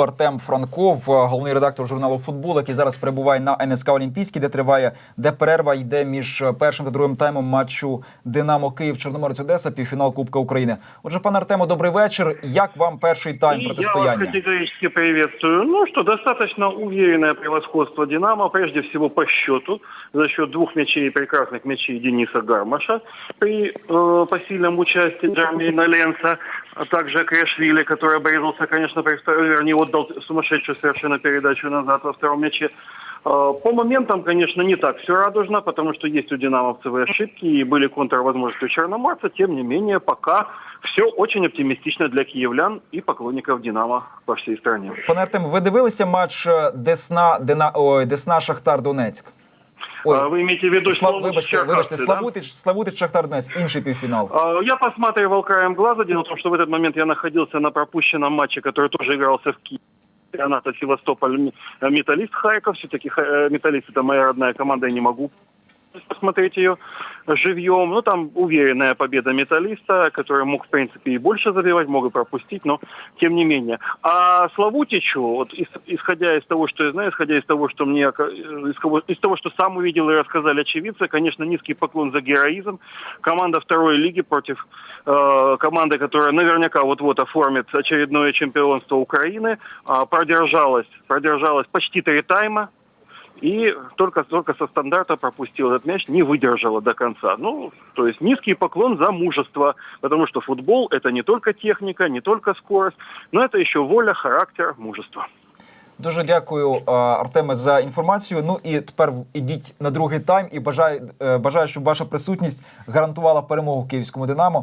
Артем Франков, головний редактор журналу Футбол, який зараз перебуває на НСК Олімпійській, де триває, де перерва йде між першим та другим таймом матчу Динамо Київ Чорноморець Одеса, півфінал Кубка України. Отже, пане Артемо, добрий вечір. Як вам перший тайм И Я вас протистояння? категорически приветствую. Ну что, достаточно уверенное превосходство «Динамо», прежде всего по счету, за счет двух мячей, прекрасных мячей Дениса Гармаша, при э, посильном участии Джармейна Ленса, а также Крешвили, который обрезался, конечно, при второй- вернее, отдал сумасшедшую совершенно передачу назад во втором мяче. По моментам, конечно, не так все радужно, потому что есть у динамовцевые ошибки, и были контрвозможности у Черноморца. Тем не менее, пока все очень оптимистично для киевлян и поклонников «Динамо» по всей стране. Пане Артем, ви дивилися матч е, Десна Дина ой, Десна Шахтар Донецьк? А Вы имеете в виду Слав- Славутич вибачте, Черкассы, вибачте, да? Славутич, Славутич Шахтар Донецьк, інший півфінал. А, Я посматривал краем глаза. Дело в том, что в этот момент я находился на пропущенном матче, который тоже игрался в Киеве. Чемпионата Севастополь м- Металлист Харьков. Все-таки Ха- э, Металлист это моя родная команда, я не могу посмотреть ее живьем. Ну, там уверенная победа металлиста, который мог, в принципе, и больше забивать, мог и пропустить, но тем не менее. А Славутичу, вот, ис- исходя из того, что я знаю, исходя из того, что мне, из из того, что сам увидел и рассказали очевидцы, конечно, низкий поклон за героизм. Команда второй лиги против э, команды, которая наверняка вот-вот оформит очередное чемпионство Украины, а, продержалась, продержалась почти три тайма, и только, только со стандарта пропустил этот мяч, не выдержала до конца. Ну, то есть низкий поклон за мужество, потому что футбол это не только техника, не только скорость, но это еще воля, характер, мужество. Дуже дякую, е, Артеме, за інформацію. Ну і тепер ідіть на другий тайм і бажаю, е, бажаю, щоб ваша присутність гарантувала перемогу київському Динамо.